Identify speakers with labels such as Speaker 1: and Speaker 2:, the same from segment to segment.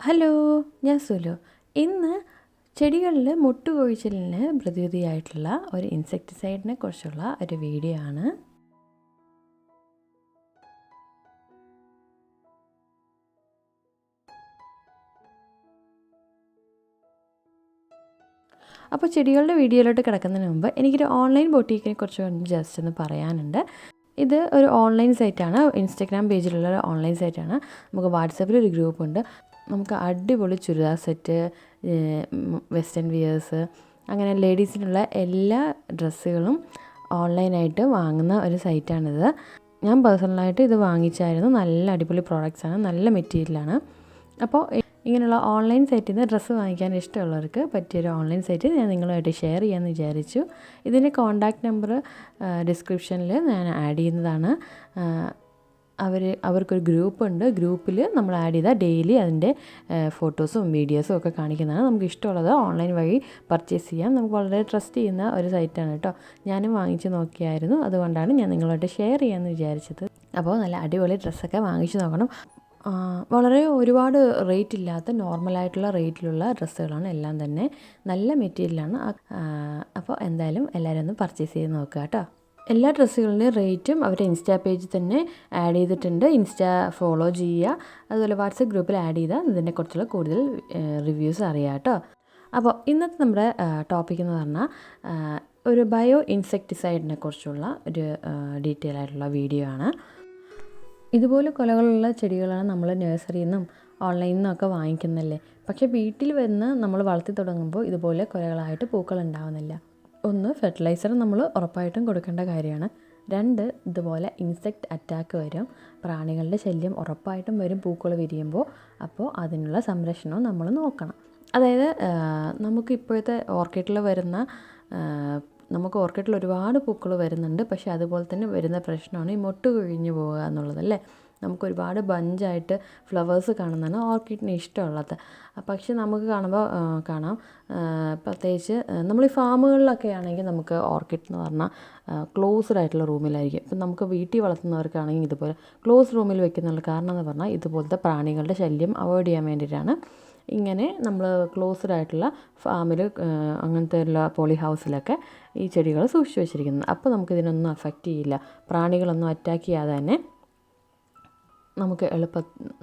Speaker 1: Hello ഞാൻ സുലു. ഇന്ന് ചെടികളിൽ മുട്ടുകൊഴിച്ചിലിന് പ്രതിവിധിയായിട്ടുള്ള ഒരു ഇൻസെക്ടിസൈഡിനെ കുറിച്ചുള്ള ഒരു വീഡിയോ ആണ്. അപ്പോൾ ചെടികളുടെ വീഡിയോയിലോട്ട് കിടക്കുന്നതിന് മുമ്പ് എനിക്കൊരു ഓൺലൈൻ ബൊട്ടീക്കിനെ കുറിച്ച് ജസ്റ്റ് ഒന്ന് പറയാനുണ്ട്. ഇത് ഒരു ഓൺലൈൻ സൈറ്റാണ് ഇൻസ്റ്റഗ്രാം പേജിലുള്ള ഒരു ഓൺലൈൻ സൈറ്റാണ് നമുക്ക് വാട്സാപ്പിൽ ഒരു ഗ്രൂപ്പ് ഉണ്ട്. നമുക്ക് അടിപൊളി ചുരിദാർ സെറ്റ് വെസ്റ്റേൺ വിയേഴ്സ് അങ്ങനെ ലേഡീസിനുള്ള എല്ലാ ഡ്രസ്സുകളും ഓൺലൈനായിട്ട് വാങ്ങുന്ന ഒരു സൈറ്റാണിത്. ഞാൻ പേഴ്സണലായിട്ട് ഇത് വാങ്ങിച്ചായിരുന്നു. നല്ല അടിപൊളി പ്രോഡക്റ്റ്സ് ആണ്. നല്ല മെറ്റീരിയലാണ്. അപ്പോൾ ഇങ്ങനെയുള്ള ഓൺലൈൻ സൈറ്റിൽ നിന്ന് ഡ്രസ്സ് വാങ്ങിക്കാൻ ഇഷ്ടമുള്ളവർക്ക് പറ്റിയൊരു ഓൺലൈൻ സൈറ്റ് ഞാൻ നിങ്ങളുമായിട്ട് ഷെയർ ചെയ്യാമെന്ന് വിചാരിച്ചു. ഇതിന്റെ കോൺടാക്റ്റ് നമ്പർ ഡിസ്ക്രിപ്ഷനിൽ ഞാൻ ആഡ് ചെയ്യുന്നതാണ്. അവർ അവർക്കൊരു ഗ്രൂപ്പുണ്ട്. ഗ്രൂപ്പിൽ നമ്മൾ ആഡ് ചെയ്താൽ ഡെയിലി അതിന്റെ ഫോട്ടോസും വീഡിയോസും ഒക്കെ കാണിക്കുന്നതാണ് നമുക്ക് ഇഷ്ടമുള്ളത്. ഓൺലൈൻ വഴി പർച്ചേസ് ചെയ്യാം. നമുക്ക് വളരെ ട്രസ്റ്റ് ചെയ്യുന്ന ഒരു സൈറ്റാണ് കേട്ടോ. ഞാനും വാങ്ങിച്ച് നോക്കിയായിരുന്നു. അതുകൊണ്ടാണ് ഞാൻ നിങ്ങളോട്ട് ഷെയർ ചെയ്യാമെന്ന് വിചാരിച്ചത്. അപ്പോൾ നല്ല അടിപൊളി ഡ്രസ്സൊക്കെ വാങ്ങിച്ച് നോക്കണം. വളരെ ഒരുപാട് റേറ്റ് ഇല്ലാത്ത നോർമലായിട്ടുള്ള റേറ്റിലുള്ള ഡ്രസ്സുകളാണ് എല്ലാം തന്നെ. നല്ല മെറ്റീരിയലാണ്. അപ്പോൾ എന്തായാലും എല്ലാവരും ഒന്ന് പർച്ചേസ് ചെയ്ത് നോക്കുക കേട്ടോ. എല്ലാ ഡ്രസ്സുകളുടെയും റേറ്റും അവരുടെ ഇൻസ്റ്റാ പേജിൽ തന്നെ ആഡ് ചെയ്തിട്ടുണ്ട്. ഇൻസ്റ്റാ ഫോളോ ചെയ്യുക. അതുപോലെ വാട്സപ്പ് ഗ്രൂപ്പിൽ ആഡ് ചെയ്താൽ ഇതിനെക്കുറിച്ചുള്ള കൂടുതൽ റിവ്യൂസ് അറിയാം കേട്ടോ. അപ്പോൾ ഇന്നത്തെ നമ്മുടെ ടോപ്പിക് എന്ന് പറഞ്ഞാൽ ഒരു ബയോ ഇൻസെക്ടിസൈഡിനെ കുറിച്ചുള്ള ഒരു ഡീറ്റെയിൽ ആയിട്ടുള്ള വീഡിയോ ആണ്. ഇതുപോലെ കൊലകളുള്ള ചെടികളാണ് നമ്മൾ നഴ്സറിയിൽ നിന്നും ഓൺലൈനിൽ നിന്നൊക്കെ വാങ്ങിക്കുന്നല്ലേ? പക്ഷേ വീട്ടിൽ വന്ന് നമ്മൾ വളർത്തി തുടങ്ങുമ്പോൾ ഇതുപോലെ കൊലകളായിട്ട് പൂക്കൾ ഉണ്ടാവുന്നില്ല. ഒന്ന് ഫെർട്ടിലൈസർ നമ്മൾ ഉറപ്പായിട്ടും കൊടുക്കേണ്ട കാര്യമാണ്. രണ്ട് ഇതുപോലെ ഇൻസെക്റ്റ് അറ്റാക്ക് വരും. പ്രാണികളുടെ ശല്യം ഉറപ്പായിട്ടും വരും പൂക്കൾ വിരിയുമ്പോൾ. അപ്പോൾ അതിനുള്ള സംരക്ഷണവും നമ്മൾ നോക്കണം. അതായത് നമുക്ക് ഇപ്പോഴത്തെ ഓർക്കിഡിൽ വരുന്ന നമുക്ക് ഓർക്കിഡിൽ ഒരുപാട് പൂക്കൾ വരുന്നുണ്ട്. പക്ഷേ അതുപോലെ തന്നെ വരുന്ന പ്രശ്നമാണ് ഈ മൊട്ട് കൊഴിഞ്ഞു പോകുക എന്നുള്ളതല്ലേ നമുക്ക് ഒരുപാട് ബഞ്ചായിട്ട് ഫ്ലവേഴ്സ് കാണുന്നതാണ് ഓർക്കിഡിന് ഇഷ്ടമുള്ളത്. പക്ഷെ നമുക്ക് കാണുമ്പോൾ കാണാം. പ്രത്യേകിച്ച് നമ്മൾ ഈ ഫാമുകളിലൊക്കെ ആണെങ്കിൽ നമുക്ക് ഓർക്കിഡ് എന്ന് പറഞ്ഞാൽ ക്ലോസ്ഡ് ആയിട്ടുള്ള റൂമിലായിരിക്കും. ഇപ്പം നമുക്ക് വീട്ടിൽ വളർത്തുന്നവർക്കാണെങ്കിൽ ഇതുപോലെ ക്ലോസ് റൂമിൽ വെക്കുന്നുള്ള കാരണം എന്ന് പറഞ്ഞാൽ ഇതുപോലത്തെ പ്രാണികളുടെ ശല്യം അവോയ്ഡ് ചെയ്യാൻ വേണ്ടിയിട്ടാണ്. ഇങ്ങനെ നമ്മൾ ക്ലോസ്ഡ് ആയിട്ടുള്ള ഫാമിൽ അങ്ങനത്തെ ഉള്ള പോളി ഹൗസിലൊക്കെ ഈ ചെടികൾ സൂക്ഷിച്ചു വെച്ചിരിക്കുന്നത്. അപ്പോൾ നമുക്കിതിനൊന്നും അഫക്റ്റ് ചെയ്യില്ല. പ്രാണികളൊന്നും അറ്റാക്ക് ചെയ്യാതെ തന്നെ നമുക്ക് എളുപ്പ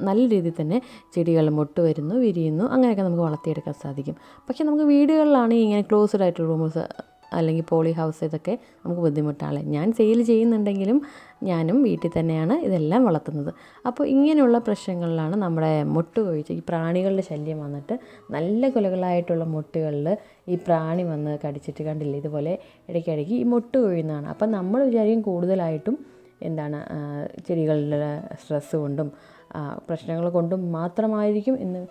Speaker 1: നല്ല രീതിയിൽ തന്നെ ചെടികൾ മൊട്ട് വരുന്നു വിരിയുന്നു അങ്ങനെയൊക്കെ നമുക്ക് വളർത്തിയെടുക്കാൻ സാധിക്കും. പക്ഷേ നമുക്ക് വീടുകളിലാണ് ഇങ്ങനെ ക്ലോസ്ഡ് ആയിട്ടുള്ള റൂംസ് അല്ലെങ്കിൽ പോളി ഹൗസ് ഇതൊക്കെ നമുക്ക് ബുദ്ധിമുട്ടാണ്. ഞാൻ സെയിൽ ചെയ്യുന്നുണ്ടെങ്കിലും ഞാനും വീട്ടിൽ തന്നെയാണ് ഇതെല്ലാം വളർത്തുന്നത്. അപ്പോൾ ഇങ്ങനെയുള്ള പ്രശ്നങ്ങളിലാണ് നമ്മുടെ മുട്ട് കൊഴിച്ച് ഈ പ്രാണികളുടെ ശല്യം വന്നിട്ട് നല്ല കുലകളായിട്ടുള്ള മുട്ടുകളിൽ ഈ പ്രാണി വന്ന് കടിച്ചിട്ട് കണ്ടില്ല? ഇതുപോലെ ഇടയ്ക്കിടയ്ക്ക് ഈ മുട്ട് കൊഴിയുന്നതാണ്. അപ്പം നമ്മൾ വിചാരിക്കും കൂടുതലായിട്ടും എന്താണ് ചെടികളുടെ സ്ട്രെസ്സ് കൊണ്ടും പ്രശ്നങ്ങൾ കൊണ്ടും മാത്രമായിരിക്കും ഇന്ന്.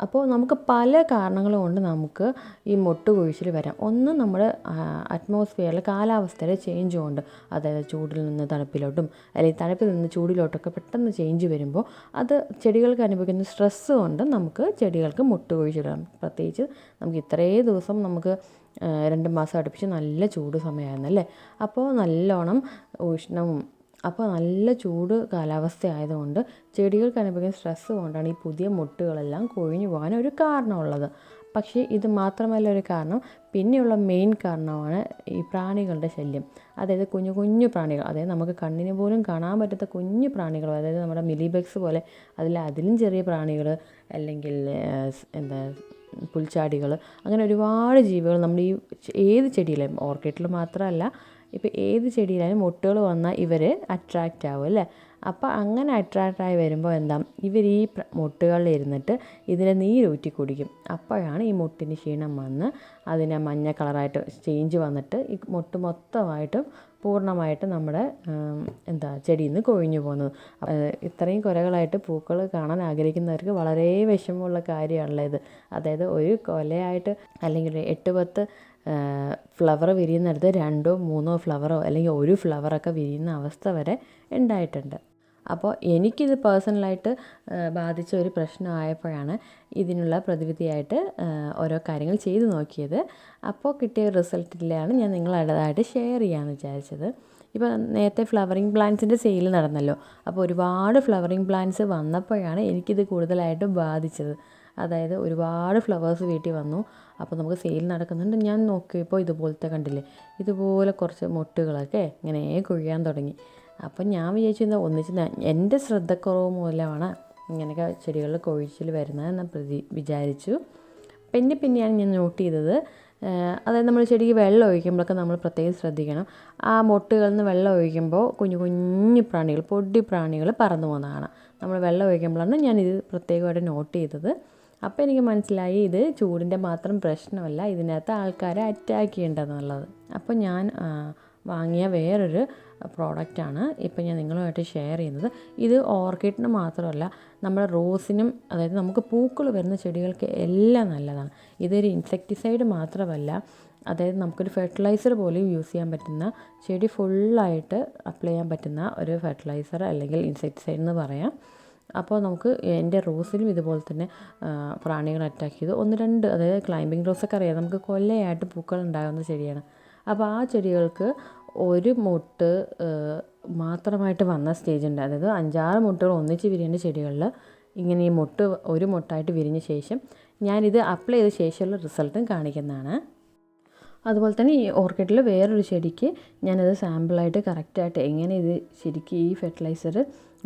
Speaker 1: അപ്പോൾ നമുക്ക് പല കാരണങ്ങൾ കൊണ്ട് നമുക്ക് ഈ മൊട്ട് വരാം. ഒന്ന് നമ്മുടെ അറ്റ്മോസ്ഫിയറിൽ കാലാവസ്ഥയിലെ ചേഞ്ച് കൊണ്ട് അതായത് ചൂടിൽ നിന്ന് തണുപ്പിലോട്ടും അല്ലെങ്കിൽ തണുപ്പിൽ നിന്ന് ചൂടിലോട്ടൊക്കെ പെട്ടെന്ന് ചേഞ്ച് വരുമ്പോൾ അത് ചെടികൾക്ക് അനുഭവിക്കുന്ന സ്ട്രെസ്സ് കൊണ്ട് നമുക്ക് ചെടികൾക്ക് മൊട്ട് കൊഴിച്ചിൽ വരാം. പ്രത്യേകിച്ച് നമുക്ക് ഇത്രേ ദിവസം നമുക്ക് രണ്ട് മാസം അടുപ്പിച്ച് നല്ല ചൂട് സമയമായിരുന്നല്ലേ? അപ്പോൾ നല്ലോണം ഉഷ്ണവും അപ്പോൾ നല്ല ചൂട് കാലാവസ്ഥ ആയതുകൊണ്ട് ചെടികൾക്ക് അനുഭവിക്കുന്ന സ്ട്രെസ്സ് കൊണ്ടാണ് ഈ പുതിയ മുട്ടുകളെല്ലാം കൊഴിഞ്ഞു പോകാൻ ഒരു കാരണമുള്ളത്. പക്ഷേ ഇത് മാത്രമല്ല ഒരു കാരണം. പിന്നെയുള്ള മെയിൻ കാരണമാണ് ഈ പ്രാണികളുടെ ശല്യം. അതായത് കുഞ്ഞു കുഞ്ഞു പ്രാണികൾ. അതായത് നമുക്ക് കണ്ണിന് പോലും കാണാൻ പറ്റാത്ത കുഞ്ഞു പ്രാണികൾ. അതായത് നമ്മുടെ മിലിബഗ്സ് പോലെ അതിൽ അതിലും ചെറിയ പ്രാണികൾ അല്ലെങ്കിൽ എന്താ പുൽച്ചാടികൾ അങ്ങനെ ഒരുപാട് ജീവികൾ നമ്മൾ ഈ ഏത് ചെടിയിലും ഓർക്കിഡിൽ മാത്രമല്ല ഇപ്പോൾ ഏത് ചെടിയിലായാലും മുട്ടുകൾ വന്നാൽ ഇവർ അട്രാക്റ്റ് ആവും അല്ലേ? അപ്പോൾ അങ്ങനെ അട്രാക്റ്റായി വരുമ്പോൾ എന്താ? ഇവർ ഈ മുട്ടുകളിൽ ഇരുന്നിട്ട് ഇതിനെ നീരൂറ്റി കുടിക്കും. അപ്പോഴാണ് ഈ മുട്ടിന് ക്ഷീണം വന്ന് അതിനെ മഞ്ഞ കളറായിട്ട് ചേഞ്ച് വന്നിട്ട് ഈ മുട്ട് മൊത്തമായിട്ടും പൂർണമായിട്ട് നമ്മുടെ എന്താ ചെടിയിൽ നിന്ന് കൊഴിഞ്ഞു പോകുന്നത്. ഇത്രയും കുരകളായിട്ട് പൂക്കൾ കാണാൻ ആഗ്രഹിക്കുന്നവർക്ക് വളരെ വിഷമമുള്ള കാര്യമാണല്ലോ ഇത്. അതായത് ഒരു കൊലയായിട്ട് അല്ലെങ്കിൽ എട്ട് പത്ത് ഫ്ലവർ വിരിയുന്നിടത്ത് രണ്ടോ മൂന്നോ ഫ്ലവറോ അല്ലെങ്കിൽ ഒരു ഫ്ലവറൊക്കെ വിരിയുന്ന അവസ്ഥ വരെ ഉണ്ടായിട്ടുണ്ട്. അപ്പോൾ എനിക്കിത് പേഴ്സണലായിട്ട് ബാധിച്ച ഒരു പ്രശ്നമായപ്പോഴാണ് ഇതിനുള്ള പ്രതിവിധിയായിട്ട് ഓരോ കാര്യങ്ങൾ ചെയ്തു നോക്കിയത്. അപ്പോൾ കിട്ടിയ റിസൾട്ടിലാണ് ഞാൻ നിങ്ങളുടേതായിട്ട് ഷെയർ ചെയ്യാമെന്ന് വിചാരിച്ചത്. ഇപ്പോൾ നേരത്തെ ഫ്ലവറിങ് പ്ലാന്റ്സിന്റെ സെയിൽ നടന്നല്ലോ. അപ്പോൾ ഒരുപാട് ഫ്ലവറിങ് പ്ലാന്റ്സ് വന്നപ്പോഴാണ് എനിക്കിത് കൂടുതലായിട്ട് ബാധിച്ചത്. അതായത് ഒരുപാട് ഫ്ലവേഴ്സ് വീട്ടിൽ വന്നു. അപ്പോൾ നമുക്ക് സെയിൽ നടക്കുന്നുണ്ട്. ഞാൻ നോക്കിയപ്പോൾ ഇതുപോലത്തെ കണ്ടില്ലേ? ഇതുപോലെ കുറച്ച് മുട്ടുകളൊക്കെ ഇങ്ങനെ കൊഴിയാൻ തുടങ്ങി. അപ്പം ഞാൻ വിചാരിച്ചു എന്താ ഒന്നിച്ച് എന്റെ ശ്രദ്ധക്കുറവ് മൂലമാണ് ഇങ്ങനെയൊക്കെ ചെടികളിൽ കൊഴിച്ചിൽ വരുന്നതെന്ന് പ്രതി വിചാരിച്ചു. പിന്നെ പിന്നെയാണ് ഞാൻ നോട്ട് ചെയ്തത് അതായത് നമ്മൾ ചെടിക്ക് വെള്ളം ഒഴിക്കുമ്പോഴൊക്കെ നമ്മൾ പ്രത്യേകം ശ്രദ്ധിക്കണം. ആ മൊട്ടുകളിൽ നിന്ന് വെള്ളം ഒഴിക്കുമ്പോൾ കുഞ്ഞു കുഞ്ഞു പ്രാണികൾ പൊടി പ്രാണികൾ പറന്നു പോകുന്നതാണ്. നമ്മൾ വെള്ളം ഒഴിക്കുമ്പോഴാണ് ഞാനിത് പ്രത്യേകമായിട്ട് നോട്ട് ചെയ്തത്. അപ്പോൾ എനിക്ക് മനസ്സിലായി ഇത് ചൂടിന്റെ മാത്രം പ്രശ്നമല്ല ഇതിനകത്ത് ആൾക്കാരെ അറ്റാക്ക് ചെയ്യേണ്ടതെന്നുള്ളത് അപ്പോൾ ഞാൻ വാങ്ങിയ വേറൊരു പ്രോഡക്റ്റാണ് ഇപ്പം ഞാൻ നിങ്ങളുമായിട്ട് ഷെയർ ചെയ്യുന്നത്. ഇത് ഓർക്കിഡിന് മാത്രമല്ല നമ്മുടെ റോസിനും അതായത് നമുക്ക് പൂക്കൾ വരുന്ന ചെടികൾക്ക് എല്ലാം നല്ലതാണ്. ഇതൊരു ഇൻസെക്ടിസൈഡ് മാത്രമല്ല അതായത് നമുക്കൊരു ഫെർട്ടിലൈസർ പോലും യൂസ് ചെയ്യാൻ പറ്റുന്ന ചെടി ഫുള്ളായിട്ട് അപ്ലൈ ചെയ്യാൻ പറ്റുന്ന ഒരു ഫെർട്ടിലൈസർ അല്ലെങ്കിൽ ഇൻസെക്ടിസൈഡ് എന്ന് പറയാം. അപ്പോൾ നമുക്ക് എന്റെ റോസിലും ഇതുപോലെ തന്നെ പ്രാണികൾ അറ്റാക്ക് ചെയ്തു. ഒന്ന് രണ്ട് അതായത് ക്ലൈമ്പിംഗ് റോസൊക്കെ അറിയാം. നമുക്ക് കൊല്ലയായിട്ട് പൂക്കൾ ഉണ്ടാകുന്ന ചെടിയാണ്. അപ്പോൾ ആ ചെടികൾക്ക് ഒരു മുട്ട് മാത്രമായിട്ട് വന്ന സ്റ്റേജ് ഉണ്ട്. അതായത് അഞ്ചാറ് മുട്ടുകൾ ഒന്നിച്ച് വിരിയേണ്ട ചെടികളിൽ ഇങ്ങനെ ഈ മുട്ട് ഒരു മുട്ടായിട്ട് വിരിഞ്ഞ ശേഷം ഞാനിത് അപ്ലൈ ചെയ്ത ശേഷമുള്ള റിസൾട്ടും കാണിക്കുന്നതാണ്. അതുപോലെ തന്നെ ഈ ഓർക്കിഡിൽ വേറൊരു ചെടിക്ക് ഞാനത് സാമ്പിളായിട്ട് കറക്റ്റായിട്ട് എങ്ങനെ ഇത് ശരിക്കും ഈ ഫെർട്ടിലൈസർ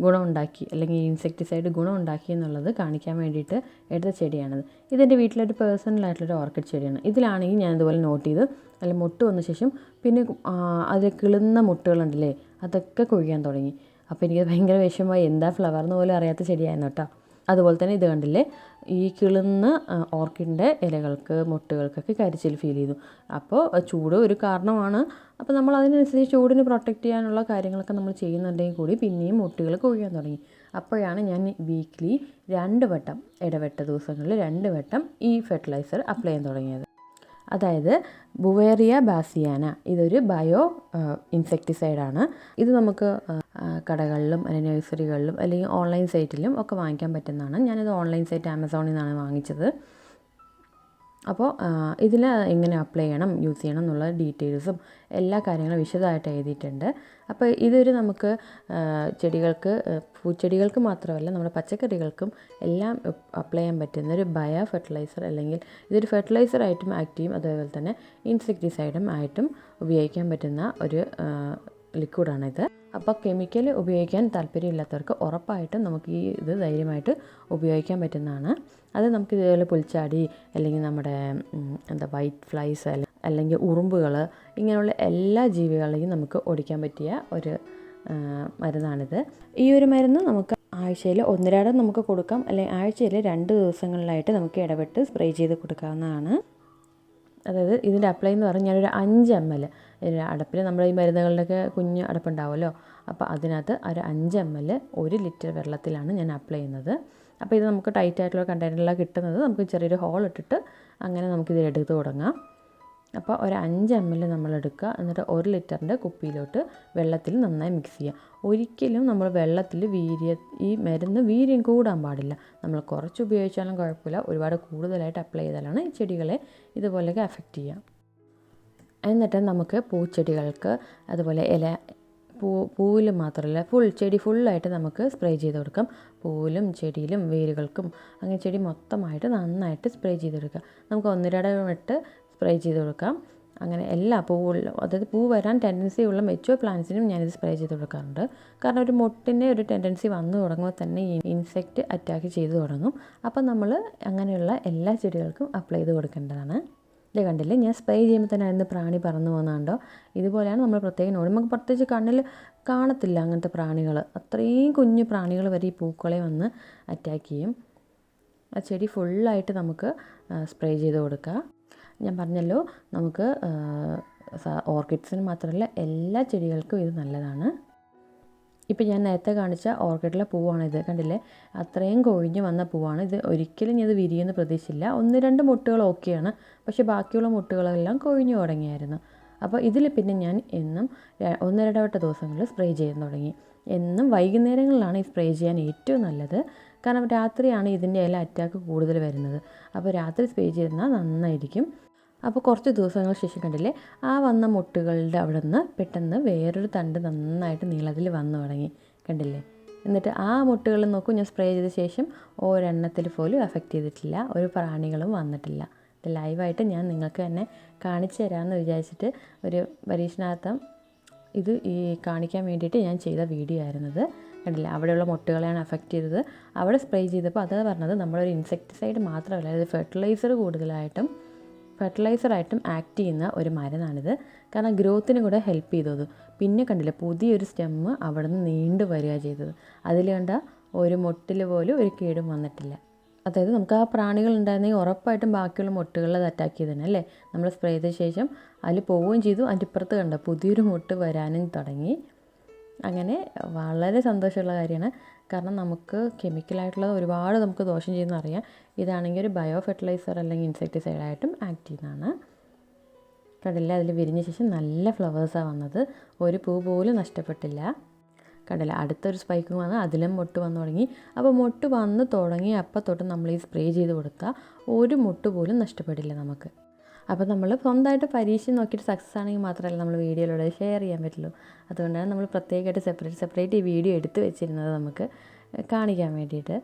Speaker 1: ഗുണമുണ്ടാക്കി അല്ലെങ്കിൽ ഇൻസെക്ടിസൈഡ് ഗുണമുണ്ടാക്കി എന്നുള്ളത് കാണിക്കാൻ വേണ്ടിയിട്ട് എടുത്ത ചെടിയാണത്. ഇതെന്റെ വീട്ടിലൊരു പേഴ്സണലായിട്ടുള്ളൊരു ഓർക്കിഡ് ചെടിയാണ്. ഇതിലാണെങ്കിൽ ഞാൻ ഇതുപോലെ നോട്ട് ചെയ്ത് അല്ല മുട്ട് വന്ന ശേഷം പിന്നെ അത് കിളുന്ന മുട്ടുകളുണ്ടല്ലേ അതൊക്കെ കൊഴിയാൻ തുടങ്ങി. അപ്പോൾ എനിക്ക് ഭയങ്കര വിഷമമായി. എന്താ ഫ്ലവർ എന്ന് പോലും അറിയാത്ത ചെടിയായിരുന്നു കേട്ടോ. അതുപോലെ തന്നെ ഇത് കണ്ടില്ലേ? ഈ കിളുന്ന ഓർക്കിഡിന്റെ ഇലകൾക്ക് മുട്ടുകൾക്കൊക്കെ കരിച്ചിൽ ഫീൽ ചെയ്തു. അപ്പോൾ ചൂട് ഒരു കാരണമാണ്. അപ്പോൾ നമ്മൾ അതിനനുസരിച്ച് ചൂടിന് പ്രൊട്ടക്റ്റ് ചെയ്യാനുള്ള കാര്യങ്ങളൊക്കെ നമ്മൾ ചെയ്യുന്നുണ്ടെങ്കിൽ കൂടി പിന്നെയും മുട്ടുകൾ കൊഴിയാൻ തുടങ്ങി. അപ്പോഴാണ് ഞാൻ വീക്ക്ലി രണ്ട് വട്ടം ഇടവെട്ട ദിവസങ്ങളിൽ രണ്ട് വട്ടം ഈ ഫെർട്ടിലൈസർ അപ്ലൈ ചെയ്യാൻ തുടങ്ങിയത്. അതായത് ബുവേറിയ ബാസിയാന ഇതൊരു ബയോ ഇൻസെക്ടിസൈഡാണ് ഇത് നമുക്ക് കടകളിലും അല്ലെങ്കിൽ നഴ്സറികളിലും അല്ലെങ്കിൽ ഓൺലൈൻ സൈറ്റിലും ഒക്കെ വാങ്ങിക്കാൻ പറ്റുന്നതാണ്. ഞാനിത് ഓൺലൈൻ സൈറ്റ് ആമസോണിൽ നിന്നാണ് വാങ്ങിച്ചത്. അപ്പോൾ ഇതിൽ എങ്ങനെ അപ്ലൈ ചെയ്യണം യൂസ് ചെയ്യണം എന്നുള്ള ഡീറ്റെയിൽസും എല്ലാ കാര്യങ്ങളും വിശദമായിട്ട് എഴുതിയിട്ടുണ്ട്. അപ്പോൾ ഇതൊരു നമുക്ക് ചെടികൾക്ക് പൂച്ചെടികൾക്ക് മാത്രമല്ല നമ്മുടെ പച്ചക്കറികൾക്കും എല്ലാം അപ്ലൈ ചെയ്യാൻ പറ്റുന്ന ഒരു ബയോ ഫെർട്ടിലൈസർ അല്ലെങ്കിൽ ഇതൊരു ഫെർട്ടിലൈസർ ആയിട്ടും ആക്ട് ചെയ്യും അതേപോലെ തന്നെ ഇൻസെക്ടിസൈഡും ആയിട്ടും ഉപയോഗിക്കാൻ പറ്റുന്ന ഒരു ലിക്വിഡാണിത്. അപ്പോൾ കെമിക്കൽ ഉപയോഗിക്കാൻ താല്പര്യമില്ലാത്തവർക്ക് ഉറപ്പായിട്ടും നമുക്ക് ഈ ഇത് ധൈര്യമായിട്ട് ഉപയോഗിക്കാൻ പറ്റുന്നതാണ്. അത് നമുക്ക് ഇതേപോലെ പുൽച്ചാടി അല്ലെങ്കിൽ നമ്മുടെ എന്താ വൈറ്റ് ഫ്ലൈസ് അല്ലെങ്കിൽ ഉറുമ്പുകൾ ഇങ്ങനെയുള്ള എല്ലാ ജീവികളെയും നമുക്ക് ഓടിക്കാൻ പറ്റിയ ഒരു മരുന്നാണിത്. ഈ ഒരു മരുന്ന് നമുക്ക് ആഴ്ചയിൽ ഒന്നരാടം നമുക്ക് കൊടുക്കാം. അല്ലെങ്കിൽ ആഴ്ചയിൽ രണ്ട് ദിവസങ്ങളിലായിട്ട് നമുക്ക് ഇടപെട്ട് സ്പ്രേ ചെയ്ത് കൊടുക്കാവുന്നതാണ്. അതായത് ഇതിന്റെ അപ്ലൈ എന്ന് പറഞ്ഞാൽ ഞാനൊരു അഞ്ച് എം എൽ അടപ്പിൽ നമ്മൾ ഈ മരുന്നുകളുടെയൊക്കെ കുഞ്ഞ് അടപ്പുണ്ടാവുമല്ലോ? അപ്പോൾ അതിനകത്ത് ഒരു അഞ്ച് എം എൽ ഒരു ലിറ്റർ വെള്ളത്തിലാണ് ഞാൻ അപ്ലൈ ചെയ്യുന്നത്. അപ്പോൾ ഇത് നമുക്ക് ടൈറ്റ് ആയിട്ടുള്ള കണ്ടെയ്നറിലാണ് കിട്ടുന്നത്. നമുക്ക് ചെറിയൊരു ഹോൾ ഇട്ടിട്ട് അങ്ങനെ നമുക്കിത് എടുത്ത് തുടങ്ങാം. അപ്പോൾ ഒരു അഞ്ച് എം എൽ നമ്മൾ എടുക്കുക എന്നിട്ട് ഒരു ലിറ്ററിന്റെ കുപ്പിയിലോട്ട് വെള്ളത്തിൽ നന്നായി മിക്സ് ചെയ്യുക. ഒരിക്കലും നമ്മൾ വെള്ളത്തിൽ വീര്യ ഈ മരുന്ന് വീര്യം കൂടാൻ പാടില്ല. നമ്മൾ കുറച്ച് ഉപയോഗിച്ചാലും കുഴപ്പമില്ല. ഒരുപാട് കൂടുതലായിട്ട് അപ്ലൈ ചെയ്താലാണ് ഈ ചെടികളെ ഇതുപോലെയൊക്കെ അഫക്റ്റ് ചെയ്യുക. എന്നിട്ട് നമുക്ക് പൂച്ചെടികൾക്ക് അതുപോലെ ഇല പൂ പൂവിൽ മാത്രമല്ല ഫുൾ ചെടി ഫുള്ളായിട്ട് നമുക്ക് സ്പ്രേ ചെയ്ത് കൊടുക്കാം. പൂവിലും ചെടിയിലും വേരുകൾക്കും അങ്ങനെ ചെടി മൊത്തമായിട്ട് നന്നായിട്ട് സ്പ്രേ ചെയ്ത് കൊടുക്കാം നമുക്ക് ഒന്നിരടമിട്ട് സ്പ്രേ ചെയ്ത് കൊടുക്കാം. അങ്ങനെ എല്ലാ പൂവുള്ള അതായത് പൂ വരാൻ ടെൻഡൻസി ഉള്ള മെച്ചുവർ പ്ലാന്റ്സിനും ഞാനിത് സ്പ്രേ ചെയ്ത് കൊടുക്കാറുണ്ട്. കാരണം ഒരു മുട്ടിന്റെ ഒരു ടെൻഡൻസി വന്നു തുടങ്ങുമ്പോൾ തന്നെ ഇൻസെക്റ്റ് അറ്റാക്ക് ചെയ്തു തുടങ്ങും. അപ്പം നമ്മൾ അങ്ങനെയുള്ള എല്ലാ ചെടികൾക്കും അപ്ലൈ ചെയ്ത് കൊടുക്കേണ്ടതാണ്. ഇത് കണ്ടില്ലേ? ഞാൻ സ്പ്രേ ചെയ്യുമ്പോൾ തന്നെ അതിന് പ്രാണി പറന്നു പോകുന്നുണ്ടോ ഇതുപോലെയാണ് നമ്മൾ പ്രത്യേകം നോടി. നമുക്ക് പ്രത്യേകിച്ച് കണ്ണിൽ കാണത്തില്ല അങ്ങനത്തെ പ്രാണികൾ അത്രയും കുഞ്ഞു പ്രാണികൾ വരെ ഈ പൂക്കളെ വന്ന് അറ്റാക്ക് ചെയ്യും. ആ ചെടി ഫുള്ളായിട്ട് നമുക്ക് സ്പ്രേ ചെയ്ത് കൊടുക്കുക ഞാൻ പറഞ്ഞല്ലോ നമുക്ക് ഓർക്കിഡ്സിന് മാത്രമല്ല എല്ലാ ചെടികൾക്കും ഇത് നല്ലതാണ്. ഇപ്പം ഞാൻ നേരത്തെ കാണിച്ച ഓർക്കിഡിലെ പൂവാണിത് കണ്ടില്ലേ? അത്രയും കൊഴിഞ്ഞ് വന്ന പൂവാണ് ഇത്. ഒരിക്കലും ഇത് വിരിയെന്ന് പ്രതീക്ഷിച്ചില്ല. ഒന്ന് രണ്ട് മുട്ടുകൾ ഓക്കെയാണ്. പക്ഷേ ബാക്കിയുള്ള മുട്ടുകളെല്ലാം കൊഴിഞ്ഞു തുടങ്ങിയായിരുന്നു. അപ്പോൾ ഇതിൽ പിന്നെ ഞാൻ എന്നും ഒന്ന് ഒന്നിരടവട്ട ദിവസങ്ങളിൽ സ്പ്രേ ചെയ്യാൻ തുടങ്ങി. എന്നും വൈകുന്നേരങ്ങളിലാണ് ഈ സ്പ്രേ ചെയ്യാൻ ഏറ്റവും നല്ലത്. കാരണം രാത്രിയാണ് ഇതിന്റെ ഇല അറ്റാക്ക് കൂടുതൽ വരുന്നത്. അപ്പോൾ രാത്രി സ്പ്രേ ചെയ്താൽ നന്നായിരിക്കും. അപ്പോൾ കുറച്ച് ദിവസങ്ങൾ ശേഷം കണ്ടില്ലേ? ആ വന്ന മുട്ടുകളുടെ അവിടെ നിന്ന് പെട്ടെന്ന് വേറൊരു തണ്ട് നന്നായിട്ട് നീളത്തിൽ വന്നു തുടങ്ങി. കണ്ടില്ലേ? എന്നിട്ട് ആ മുട്ടുകൾ നോക്കും ഞാൻ സ്പ്രേ ചെയ്ത ശേഷം ഒരെണ്ണത്തിൽ പോലും എഫക്റ്റ് ചെയ്തിട്ടില്ല. ഒരു പ്രാണികളും വന്നിട്ടില്ല. ഇത് ലൈവായിട്ട് ഞാൻ നിങ്ങൾക്ക് തന്നെ കാണിച്ചു തരാമെന്ന് വിചാരിച്ചിട്ട് ഒരു പരീക്ഷണാർത്ഥം ഇത് ഈ കാണിക്കാൻ വേണ്ടിയിട്ട് ഞാൻ ചെയ്ത വീഡിയോ ആയിരുന്നത്. കണ്ടില്ല? അവിടെയുള്ള മുട്ടുകളെയാണ് അഫക്റ്റ് ചെയ്തത്. അവിടെ സ്പ്രേ ചെയ്തപ്പോൾ അതാ പറഞ്ഞത് നമ്മളൊരു ഇൻസെക്ടിസൈഡ് മാത്രമല്ല ഇത് ഫെർട്ടിലൈസർ കൂടുതലായിട്ടും ഫെർട്ടിലൈസറായിട്ടും ആക്ട് ചെയ്യുന്ന ഒരു മരുന്നാണിത്. കാരണം ഗ്രോത്തിന് കൂടെ ഹെൽപ്പ് ചെയ്തത്. പിന്നെ കണ്ടില്ല പുതിയൊരു സ്റ്റെമ്മ് അവിടെ നിന്ന് നീണ്ടു വരിക ചെയ്തത്. അതിൽ കണ്ട ഒരു മുട്ടിൽ പോലും ഒരു കേടും വന്നിട്ടില്ല. അതായത് നമുക്ക് ആ പ്രാണികൾ ഉണ്ടായിരുന്നെങ്കിൽ ഉറപ്പായിട്ടും ബാക്കിയുള്ള മുട്ടുകളിൽ അത് അറ്റാക്ക് ചെയ്തേനെ അല്ലേ? നമ്മൾ സ്പ്രേ ചെയ്ത ശേഷം അതിൽ പോവുകയും ചെയ്തു. അതിന്റെ ഇപ്പുറത്ത് കണ്ട പുതിയൊരു മുട്ട് വരാനും തുടങ്ങി. അങ്ങനെ വളരെ സന്തോഷമുള്ള കാര്യമാണ്. കാരണം നമുക്ക് കെമിക്കലായിട്ടുള്ളത് ഒരുപാട് നമുക്ക് ദോഷം ചെയ്യുന്ന അറിയാം. ഇതാണെങ്കിൽ ഒരു ബയോ ഫെർട്ടിലൈസർ അല്ലെങ്കിൽ ഇൻസെക്ടിസൈഡായിട്ടും ആക്ട് ചെയ്യുന്നതാണ്. കടല അതിൽ വിരിഞ്ഞ ശേഷം നല്ല ഫ്ലവേഴ്സാണ് വന്നത്. ഒരു പൂ പോലും നഷ്ടപ്പെട്ടില്ല. കടല അടുത്തൊരു സ്പൈക്കും വന്ന് അതിലും മുട്ട് വന്നു തുടങ്ങി. അപ്പോൾ മുട്ട് വന്ന് തുടങ്ങി അപ്പം തൊട്ട് നമ്മൾ ഈ സ്പ്രേ ചെയ്ത് കൊടുത്താൽ ഒരു മുട്ട് പോലും നഷ്ടപ്പെടില്ല നമുക്ക്. അപ്പോൾ നമ്മൾ സ്വന്തമായിട്ട് പരീക്ഷ നോക്കിയിട്ട് സക്സസ് ആണെങ്കിൽ മാത്രമല്ല നമ്മൾ വീഡിയോയിലൂടെ ഷെയർ ചെയ്യാൻ പറ്റുള്ളൂ. അതുകൊണ്ടാണ് നമ്മൾ പ്രത്യേകമായിട്ട് സെപ്പറേറ്റ് സെപ്പറേറ്റ് ഈ വീഡിയോ എടുത്ത് വെച്ചിരുന്നത് നമുക്ക് കാണിക്കാൻ വേണ്ടിയിട്ട്.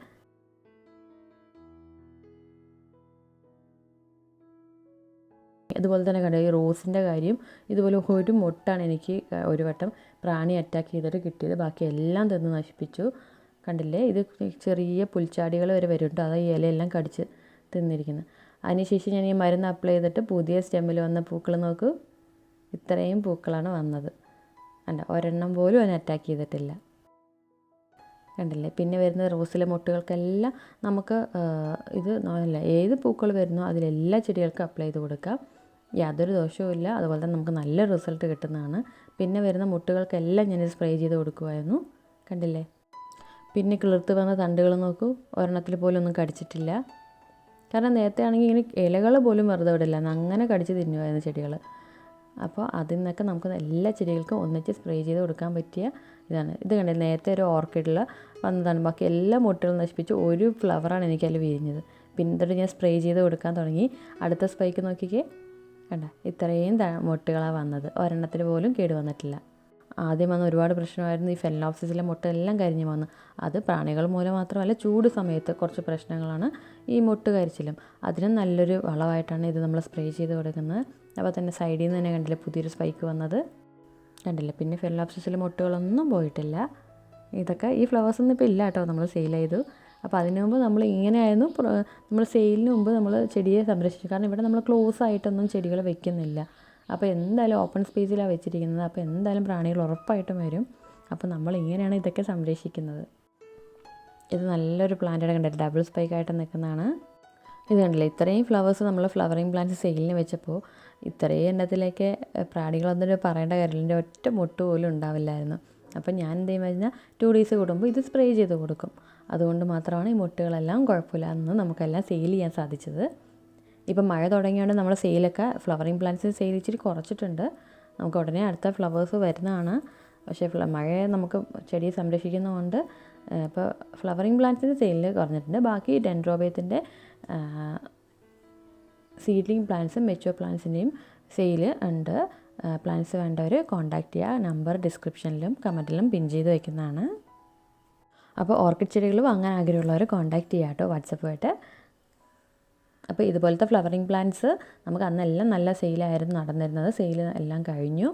Speaker 1: ഇതുപോലെ തന്നെ കണ്ടു ഈ റോസിന്റെ കാര്യം ഇതുപോലെ ഒരു മുട്ടാണ് എനിക്ക് ഒരു വട്ടം പ്രാണി അറ്റാക്ക് ചെയ്തിട്ട് കിട്ടിയത്. ബാക്കി എല്ലാം തിന്ന് നശിപ്പിച്ചു. കണ്ടില്ലേ? ഇത് ചെറിയ പുൽച്ചാടികൾ വരെ വരുന്നുണ്ട്. അത് ഈ ഇലയെല്ലാം കടിച്ച് തിന്നിരിക്കുന്നത്. അതിനുശേഷം ഞാൻ ഈ മരുന്ന് അപ്ലൈ ചെയ്തിട്ട് പുതിയ സ്റ്റെമ്മിൽ വന്ന പൂക്കൾ നോക്കൂ. ഇത്രയും പൂക്കളാണ് വന്നത്. അല്ല ഒരെണ്ണം പോലും അതിനെ അറ്റാക്ക് ചെയ്തിട്ടില്ല. കണ്ടില്ലേ? പിന്നെ വരുന്ന റോസിലെ മുട്ടുകൾക്കെല്ലാം നമുക്ക് ഇത് അല്ല ഏത് പൂക്കൾ വരുന്നോ അതിലെല്ലാ ചെടികൾക്കും അപ്ലൈ ചെയ്ത് കൊടുക്കാം. യാതൊരു ദോഷവുമില്ല അതുപോലെ തന്നെ നമുക്ക് നല്ല റിസൾട്ട് കിട്ടുന്നതാണ്. പിന്നെ വരുന്ന മുട്ടുകൾക്കെല്ലാം ഞാൻ സ്പ്രേ ചെയ്ത് കൊടുക്കുമായിരുന്നു കണ്ടില്ലേ? പിന്നെ കിളിർത്ത് വന്ന തണ്ടുകൾ നോക്കൂ. ഒരെണ്ണത്തിൽ പോലും ഒന്നും കടിച്ചിട്ടില്ല. കാരണം നേരത്തെ ആണെങ്കിൽ ഇങ്ങനെ ഇലകൾ പോലും വെറുതെ വിടില്ല അങ്ങനെ കടിച്ച് തിന്നുമായിരുന്നു ചെടികൾ. അപ്പോൾ അതിൽ നിന്നൊക്കെ നമുക്ക് എല്ലാ ചെടികൾക്കും ഒന്നിച്ച് സ്പ്രേ ചെയ്ത് കൊടുക്കാൻ പറ്റിയ ഇതാണ്. ഇത് കണ്ടത് നേരത്തെ ഒരു ഓർക്കിഡിൽ വന്നതാണ്. ബാക്കി എല്ലാ മുട്ടകളും നശിപ്പിച്ച് ഒരു ഫ്ലവറാണ് എനിക്ക് അതിൽ പിന്നെ പിന്നീട് ഞാൻ സ്പ്രേ ചെയ്ത് കൊടുക്കാൻ തുടങ്ങി. അടുത്ത സ്പൈക്ക് നോക്കിക്കേ. കണ്ട? ഇത്രയും മുട്ടുകളാണ് വന്നത്. ഒരെണ്ണത്തിൽ പോലും കേട് വന്നിട്ടില്ല. ആദ്യം വന്ന ഒരുപാട് പ്രശ്നമായിരുന്നു ഈ ഫെല്ലോപ്സിസിലെ മുട്ട എല്ലാം കരിഞ്ഞു വന്നു അത് പ്രാണികൾ മൂലം മാത്രമല്ല ചൂട് സമയത്ത് കുറച്ച് പ്രശ്നങ്ങളാണ് ഈ മുട്ട് കരിച്ചിലും. അതിന് നല്ലൊരു വളമായിട്ടാണ് ഇത് നമ്മൾ സ്പ്രേ ചെയ്ത് കൊടുക്കുന്നത്. അപ്പോൾ തന്നെ സൈഡിൽ നിന്ന് തന്നെ കണ്ടില്ല പുതിയൊരു സ്പൈക്ക് വന്നത്? കണ്ടില്ല? പിന്നെ ഫെല്ലോപ്സിസിലെ മുട്ടുകളൊന്നും പോയിട്ടില്ല. ഇതൊക്കെ ഈ ഫ്ലവേഴ്സ് ഒന്നും ഇപ്പോൾ ഇല്ല കേട്ടോ നമ്മൾ സെയിൽ ചെയ്തു. അപ്പോൾ അതിന് മുമ്പ് നമ്മൾ ഇങ്ങനെയായിരുന്നു നമ്മൾ സെയിലിന് മുമ്പ് നമ്മൾ ചെടിയെ സംരക്ഷിച്ചു. കാരണം ഇവിടെ നമ്മൾ ക്ലോസ് ആയിട്ടൊന്നും ചെടികൾ വെക്കുന്നില്ല. അപ്പോൾ എന്തായാലും ഓപ്പൺ സ്പേസിലാണ് വെച്ചിരിക്കുന്നത്. അപ്പോൾ എന്തായാലും പ്രാണികൾ ഉറപ്പായിട്ടും വരും. അപ്പോൾ നമ്മൾ ഇങ്ങനെയാണ് ഇതൊക്കെ സംരക്ഷിക്കുന്നത്. ഇത് നല്ലൊരു പ്ലാന്റാണ് കണ്ടത് ഡബിൾ സ്പൈക്ക് ആയിട്ട് നിൽക്കുന്നതാണ് ഇത് കണ്ടില്ലേ? ഇത്രയും ഫ്ലവേഴ്സ് നമ്മൾ ഫ്ലവറിങ് പ്ലാന്റ്സ് സെയിലിന് വെച്ചപ്പോൾ ഇത്രയും എണ്ണത്തിലേക്ക് പ്രാണികളൊന്നും പറയേണ്ട കാര്യമില്ല. ഒറ്റ മുട്ട് പോലും ഉണ്ടാവില്ലായിരുന്നു. അപ്പം ഞാൻ എന്ത് ചെയ്യുമ്പോൾ കഴിഞ്ഞാൽ ടു ഡേയ്സ് കൂടുമ്പോൾ ഇത് സ്പ്രേ ചെയ്ത് കൊടുക്കും. അതുകൊണ്ട് മാത്രമാണ് ഈ മുട്ടുകളെല്ലാം കുഴപ്പമില്ല. എന്ന് നമുക്കെല്ലാം സെയിൽ ചെയ്യാൻ സാധിച്ചത്. ഇപ്പം മഴ തുടങ്ങിയോണ്ട് നമ്മൾ സെയിലൊക്കെ ഫ്ലവറിങ് പ്ലാന്റ്സ് സെയിൽ ഇച്ചിരി കുറച്ചിട്ടുണ്ട്. നമുക്ക് ഉടനെ അടുത്ത ഫ്ലവേഴ്സ് വരുന്നതാണ്. പക്ഷേ മഴയെ നമുക്ക് ചെടിയെ സംരക്ഷിക്കുന്നതുകൊണ്ട് ഇപ്പോൾ ഫ്ലവറിങ് പ്ലാന്റ്സിന്റെ സെയിലിൽ കുറഞ്ഞിട്ടുണ്ട്. ബാക്കി ഡെൻഡ്രോബേത്തിന്റെ സീഡ്ലിംഗ് പ്ലാന്റ്സും മെച്ചുവർ പ്ലാന്റ്സിന്റെയും സെയിൽ ഉണ്ട്. പ്ലാന്റ്സ് വേണ്ടവർ കോൺടാക്റ്റ് ചെയ്യുക നമ്പർ ഡിസ്ക്രിപ്ഷനിലും കമന്റിലും പിൻ ചെയ്ത് വയ്ക്കുന്നതാണ് അപ്പോൾ ഓർക്കിഡ് ചെടികൾ വാങ്ങാൻ ആഗ്രഹമുള്ളവർ കോൺടാക്റ്റ് ചെയ്യാം കേട്ടോ വാട്സപ്പുമായിട്ട്. അപ്പോൾ ഇതുപോലത്തെ ഫ്ലവറിങ് പ്ലാന്റ്സ് നമുക്ക് അന്നെല്ലാം നല്ല സെയിലായിരുന്നു നടന്നിരുന്നത്. സെയിൽ എല്ലാം കഴിഞ്ഞു.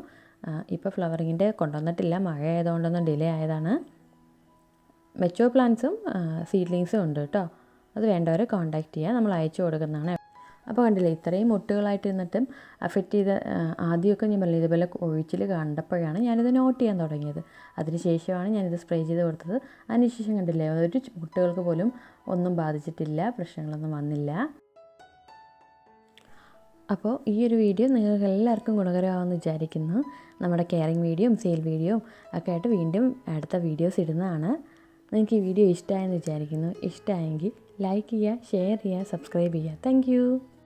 Speaker 1: ഇപ്പോൾ ഫ്ലവറിങ്ങിന്റെ കൊണ്ടുവന്നിട്ടില്ല. മഴ ആയതുകൊണ്ടൊന്നും ഡിലേ ആയതാണ്. മെച്ചോ പ്ലാന്റ്സും സീഡ്ലിങ്സും ഉണ്ട് കേട്ടോ. അത് വേണ്ടവരെ കോൺടാക്റ്റ് ചെയ്യുക. നമ്മൾ അയച്ചു കൊടുക്കുന്നതാണ്. അപ്പോൾ കണ്ടില്ലേ ഇത്രയും മുട്ടുകളായിട്ട് ഇരുന്നിട്ടും അഫക്റ്റ് ചെയ്ത ആദ്യമൊക്കെ ഞാൻ പറഞ്ഞില്ല ഇതുപോലെ ഒഴിച്ചിൽ കണ്ടപ്പോഴാണ് ഞാനിത് നോട്ട് ചെയ്യാൻ തുടങ്ങിയത്. അതിനുശേഷമാണ് ഞാനിത് സ്പ്രേ ചെയ്ത് കൊടുത്തത്. അതിനുശേഷം കണ്ടില്ലേ ഒരു മുട്ടുകൾക്ക് പോലും ഒന്നും ബാധിച്ചിട്ടില്ല പ്രശ്നങ്ങളൊന്നും വന്നില്ല. അപ്പോൾ ഈ ഒരു വീഡിയോ നിങ്ങൾക്ക് എല്ലാവർക്കും ഗുണകരമാകുമെന്ന് വിചാരിക്കുന്നു. നമ്മുടെ കെയറിങ് വീഡിയോയും സെയിൽ വീഡിയോയും ഒക്കെ ആയിട്ട് വീണ്ടും അടുത്ത വീഡിയോസ് ഇടുന്നതാണ്. നിങ്ങൾക്ക് ഈ വീഡിയോ ഇഷ്ടമായെന്ന് വിചാരിക്കുന്നു. ഇഷ്ടമായെങ്കിൽ ലൈക്ക് ചെയ്യുക ഷെയർ ചെയ്യുക സബ്സ്ക്രൈബ് ചെയ്യുക. താങ്ക്